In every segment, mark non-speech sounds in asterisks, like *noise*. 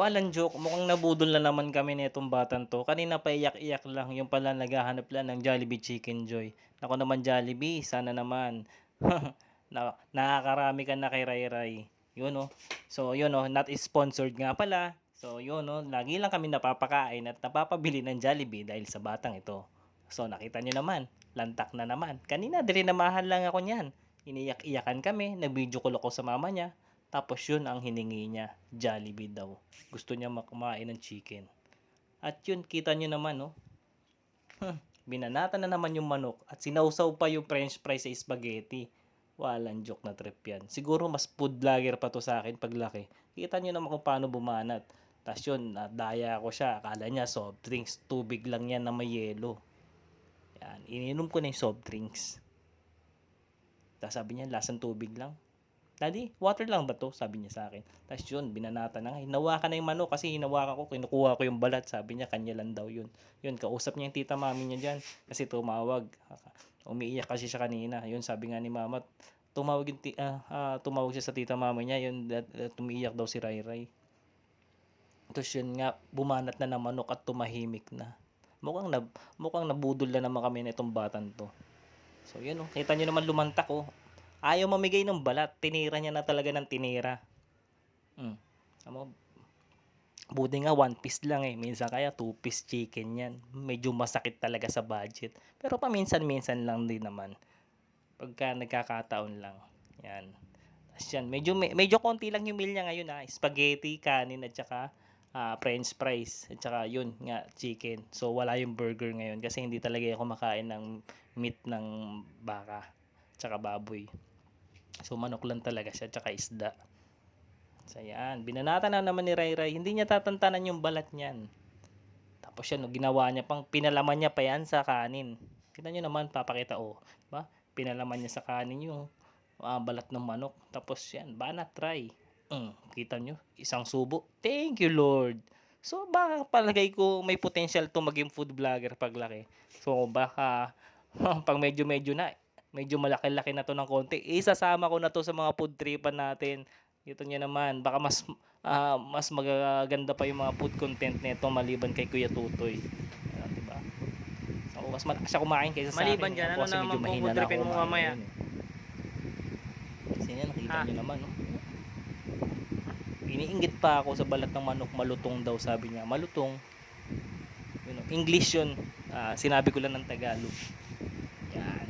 Walang joke, mukhang nabudol na naman kami nitong batang to. Kanina pa iyak-iyak lang, yung pala naghahanap lang ng Jollibee Chicken Joy. Ako naman Jollibee, sana naman. *laughs* na, nakakarami ka na kay Ray Ray. Yun oh. So yun oh, not sponsored nga pala. So yun oh, lagi lang kami napapakain at napapabili ng Jollibee dahil sa batang ito. So nakita nyo naman, lantak na naman. Kanina dirinamahan lang ako niyan. Iniyak-iyakan kami, nag-video call ako sa mama niya. Tapos yun ang hiningi niya, Jollibee daw. Gusto niya kumain ng chicken. At yun, kita nyo naman, no? Hmm, binanata na naman yung manok at sinausaw pa yung french fries sa spaghetti. Walang joke na trip yan. Siguro mas food vlogger pa to sa akin paglaki. Kita nyo naman kung paano bumanat. Tapos yun, nadaya ko siya. Akala niya soft drinks. Tubig lang yan na may yelo. Yan, ininom ko na yung soft drinks. Tapos sabi niya, lasang tubig lang. Daddy, water lang ba to? Sabi niya sa akin. Tapos yun, binanata na nga. Hinawakan na yung manok kasi hinawakan ko, kinukuha ko yung balat. Sabi niya, kanya lang daw yun. Yun, kausap niya yung tita mami niya dyan. Kasi tumawag. Umiiyak kasi siya kanina. Yun, sabi nga ni mama, tumawag, yung ah, ah, tumawag siya sa tita mami niya. Yun, that, tumiiyak daw si Ray Ray. Tapos yun nga, bumanat na ng manok at tumahimik na. Mukhang, na, mukhang nabudol na naman kami nitong batan to. So yun oh, kita nyo naman lumantak oh. Ayaw mamigay ng balat, tinira niya na talaga ng tinira. Hmm. Amo, buti nga one piece lang eh. Minsan kaya two piece chicken yan. Medyo masakit talaga sa budget. Pero paminsan-minsan lang din naman. Pagka nagkakataon lang. Yan. Tapos yan, medyo, me- medyo konti lang yung meal niya ngayon ha. Spaghetti, kanin at saka ah, french fries. At saka yun nga, chicken. So wala yung burger ngayon kasi hindi talaga ako makain ng meat ng baka. Tsaka baboy. So manok lang talaga siya, tsaka isda. So yan, binanata na naman ni Ray Ray. Hindi niya tatantanan yung balat niyan. Tapos yan, ginawa niya pang pinalaman niya pa yan sa kanin. Kita niyo naman, papakita oh. Ba? Pinalaman niya sa kanin yung ah, balat ng manok. Tapos yan, banat try. Mm, kita niyo, isang subo. Thank you Lord. So baka palagay ko may potential to maging food vlogger paglaki. So baka *laughs* pag medyo-medyo na, medyo malaki-laki na to ng konti. Isasama ko na to sa mga food tripan natin. Ito niya naman, baka mas ah, mas magaganda pa yung mga food content nito maliban kay Kuya Tutoy. Ayan, di ba? So, mas malakas siya kumain kaysa sa Maliban akin. dyan, Ako ano naman mahina food tripin mo mamaya? eh. Kasi yan, nakita Ah. niyo naman, no? Iniinggit pa ako sa balat ng manok, malutong daw sabi niya. Malutong. You know, English yun. Ah, sinabi ko lang ng Tagalog. Yan.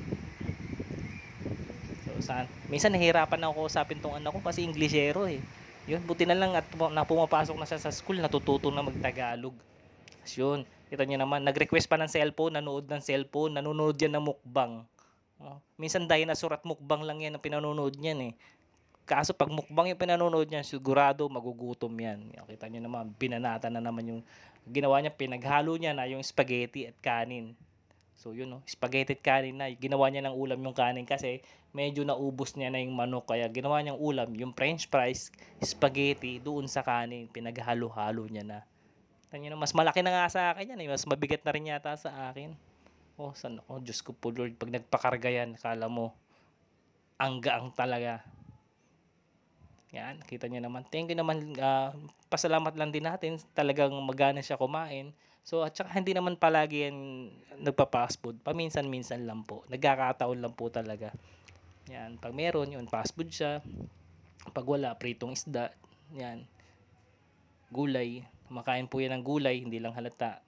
So, saan? Minsan nahihirapan ako usapin tong anak ko kasi Englishero eh. Yun, buti na lang at na pumapasok na siya sa school, natututo na mag-Tagalog. Tapos yun, kita niyo naman, nag-request pa ng cellphone, nanood ng cellphone, nanonood yan ng mukbang. Oh, minsan dinosaur at mukbang lang yan ang pinanonood niyan eh. Kaso pag mukbang yung pinanonood niya, sigurado magugutom. Yan, Kita niyo naman, binanata na naman yung ginawa niya, pinaghalo niya na yung spaghetti at kanin. So yun no, spaghetti kanin na. Ginawa niya ng ulam yung kanin kasi medyo naubos niya na yung manok. Kaya ginawa niyang ulam, yung french fries, spaghetti, doon sa kanin. Pinaghalo-halo niya na. Niyo na, mas malaki na nga sa akin yan. Eh. Mas mabigat na rin yata sa akin. Oh, san oh, Diyos ko po Lord, pag nagpakarga yan, kala mo, ang talaga. Yan, kita niyo naman. Thank you naman, ah, pasalamat lang din natin. Talagang magana siya kumain. So, at saka hindi naman palagi yan nagpa-fast food. Paminsan-minsan lang po. Nagkakataon lang po talaga. Yan, pag meron yun, fast food siya. Pag wala, pritong isda. Yan. Gulay. Makain po yan ng gulay, hindi lang halata.